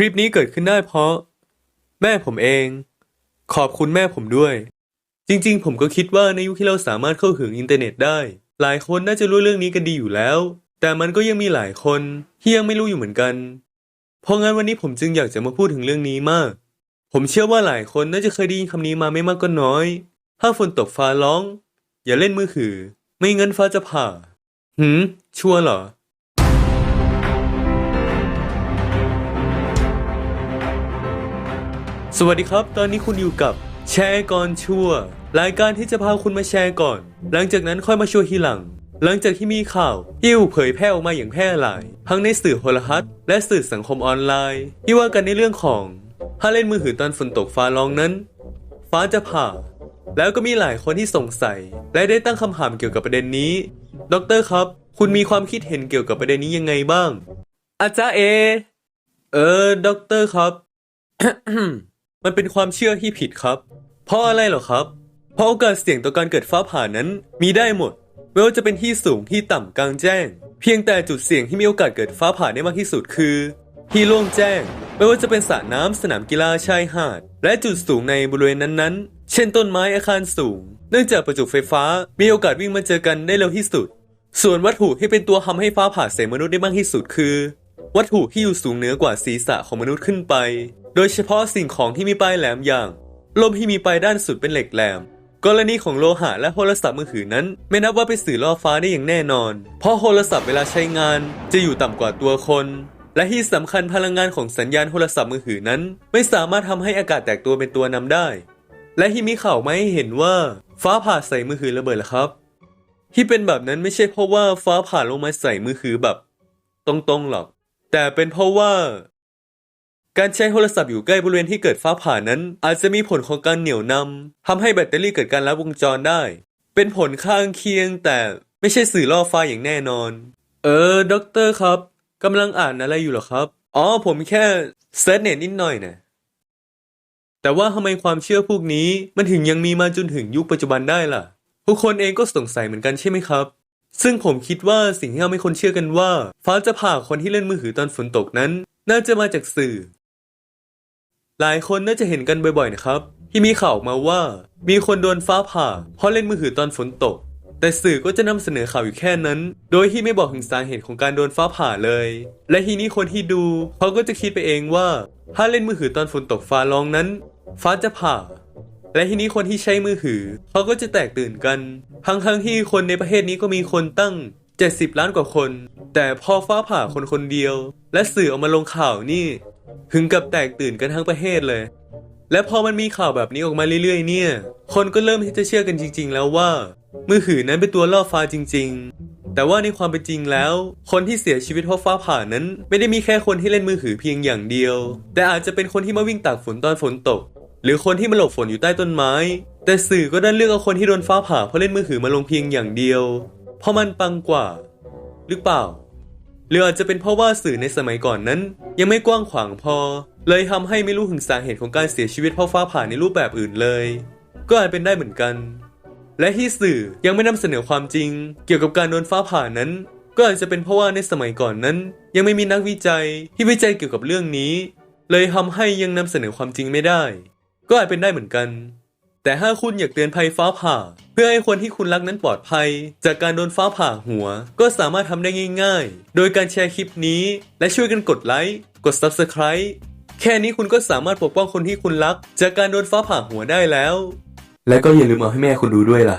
คลิปนี้เกิดขึ้นได้เพราะ แม่ผมเอง ขอบคุณแม่ผมด้วย จริงๆ ผมก็คิดว่าในยุคที่เราสามารถเข้าถึงอินเทอร์เน็ตได้ หลายคนน่าจะรู้เรื่องนี้กันดีอยู่แล้ว แต่มันก็ยังมีหลายคนที่ยังไม่รู้อยู่เหมือนกัน เพราะงั้นวันนี้ผมจึงอยากจะมาพูดถึงเรื่องนี้มาก ผมเชื่อว่าหลายคนน่าจะเคยได้ยินคำนี้มาไม่มากก็น้อย ถ้าฝนตกฟ้าร้อง อย่าเล่นมือถือ ไม่งั้นฟ้าจะผ่า หืมชัวร์เหรอ สวัสดีครับ ตอนนี้คุณอยู่กับแชร์ก่อนชั่วรายการที่จะพาคุณมาแชร์ก่อน หลังจากนั้นค่อยมาชัวทีหลัง หลังจากที่มีข่าวที่ถูกเผยแพร่ออกมาอย่างแพร่หลาย ทั้งในสื่อโทรทัศน์และสื่อสังคมออนไลน์ ที่ว่ากันในเรื่องของถ้าเล่นมือถือตอนฝนตกฟ้าร้องนั้น ฟ้าจะผ่า แล้วก็มีหลายคนที่สงสัย และได้ตั้งคำถามเกี่ยวกับประเด็นนี้ ดรครับ คุณมีความคิดเห็นเกี่ยวกับประเด็นนี้ยังไงบ้างอาจารย์เอ เออด็อกเตอร์ครับ มันเป็นความเชื่อที่ผิดครับ เพราะอะไรหรอครับ เพราะโอกาสเสี่ยงต่อการเกิดฟ้าผ่านั้นมีได้หมด ไม่ว่าจะเป็นที่สูงที่ต่ำกลางแจ้ง เพียงแต่จุดเสี่ยงที่มีโอกาสเกิดฟ้าผ่าได้มากที่สุดคือ ที่โล่งแจ้ง ไม่ว่าจะเป็นสระน้ำสนามกีฬาชายหาด และจุดสูงในบริเวณนั้นๆ เช่นต้นไม้อาคารสูง เนื่องจากประจุไฟฟ้ามีโอกาสวิ่งมาเจอกันได้เร็วที่สุด ส่วนวัตถุที่เป็นตัวทำให้ฟ้าผ่าใส่มนุษย์ได้มากที่สุดคือ วัตถุที่อยู่สูงเหนือกว่าศีรษะของมนุษย์ขึ้นไป โดยเฉพาะสิ่งของที่มีปลายแหลมอย่างลมที่มีปลายด้านสุดเป็นเหล็กแหลม กรณีของโลหะและโทรศัพท์มือถือนั้น ไม่นับว่าเป็นสื่อล่อฟ้าได้อย่างแน่นอน เพราะโทรศัพท์เวลาใช้งานจะอยู่ต่ำกว่าตัวคน และที่สำคัญพลังงานของสัญญาณโทรศัพท์มือถือนั้น ไม่สามารถทำให้อากาศแตกตัวเป็นตัวนำได้ และที่มีข่าวมาให้เห็นว่า ฟ้าผ่าใส่มือถือระเบิดล่ะครับ ที่เป็นแบบนั้นไม่ใช่เพราะว่าฟ้าผ่าลงมาใส่มือถือแบบ ตรงๆหรอก แต่เป็นเพราะว่า การใช้โทรศัพท์อยู่ใกล้บริเวณที่เกิดฟ้าผ่านั้น อาจจะมีผลของการเหนี่ยวนำทำให้แบตเตอรี่เกิดการลัดวงจรได้ เป็นผลข้างเคียงแต่ไม่ใช่สื่อล่อฟ้าอย่างแน่นอน เออด็อกเตอร์ครับกำลังอ่านอะไรอยู่เหรอครับ อ๋อผมแค่เซิร์ชเน็ตนิดหน่อยนะแต่ว่าทำไมความเชื่อพวกนี้มันถึงยังมีมาจนถึงยุคปัจจุบันได้ล่ะทุกคนเองก็สงสัยเหมือนกันใช่ไหมครับ ซึ่งผมคิดว่าสิ่งที่ทำให้คนเชื่อกันว่า ฟ้าจะผ่าคนที่เล่นมือถือตอนฝนตกนั้น น่าจะมาจากสื่อ หลายคนน่าจะเห็นกันบ่อยๆนะครับ ที่มีข่าวออกมาว่า มีคนโดนฟ้าผ่า เพราะเล่นมือถือตอนฝนตก แต่สื่อก็จะนำเสนอข่าวอยู่แค่นั้น โดยที่ไม่บอกถึงสาเหตุของการโดนฟ้าผ่าเลย และทีนี้คนที่ดูเขาก็จะคิดไปเองว่า ถ้าเล่นมือถือตอนฝนตกฟ้าร้องนั้น ฟ้าจะผ่า และทีนี้คนที่ใช้มือถือเขาก็จะแตกตื่นกันทั้งทั้งๆที่คนในประเทศนี้ก็มีคนตั้ง 70 ล้านกว่าคน แต่พอฟ้าผ่าคนคนเดียว และสื่อเอามาลงข่าวนี่ ถึงกับแตกตื่นกันทั้งประเทศเลย และพอมันมีข่าวแบบนี้ออกมาเรื่อยๆ เนี่ย คนก็เริ่มที่จะเชื่อกันจริง ๆ แล้วว่า มือถือนั้นเป็นตัวล่อฟ้าจริง ๆ แต่ว่าในความเป็นจริงแล้ว คนที่เสียชีวิตเพราะฟ้าผ่านั้น ไม่ได้มีแค่คนที่เล่นมือถือเพียงอย่างเดียว แต่อาจจะเป็นคนที่มาวิ่งตากฝนตอนฝนตก หรือคนที่มาหลบฝนอยู่ใต้ต้นไม้ แต่สื่อก็ดันเลือกเอาคนที่โดนฟ้าผ่าเพราะเล่นมือถือมาลงเพียงอย่างเดียว เพราะมันปังกว่า หรือเปล่า หรืออาจจะเป็นเพราะว่าสื่อในสมัยก่อนนั้น ยังไม่กว้างขวางพอ เลยทำให้ไม่รู้ถึงสาเหตุของการเสียชีวิตเพราะฟ้าผ่าในรูปแบบอื่นเลย ก็อาจเป็นได้เหมือนกัน และที่สื่อยังไม่นำเสนอความจริง เกี่ยวกับการโดนฟ้าผ่านั้น ก็อาจจะเป็นเพราะว่าในสมัยก่อนนั้น ยังไม่มีนักวิจัยที่วิจัยเกี่ยวกับเรื่องนี้ เลยทำให้ยังนำเสนอความจริงไม่ได้ ก็อาจเป็นได้เหมือนกัน แต่ถ้าคุณอยากเตือนภัยฟ้าผ่า เพื่อให้คนที่คุณรักนั้นปลอดภัย จากการโดนฟ้าผ่าหัว ก็สามารถทำได้ง่าย ๆ โดยการแชร์คลิปนี้ และช่วยกันกดไลค์กด Subscribe แค่นี้คุณก็สามารถปกป้องคนที่คุณรัก จากการโดนฟ้าผ่าหัวได้แล้ว และก็อย่าลืมเอาให้แม่คุณดูด้วยล่ะ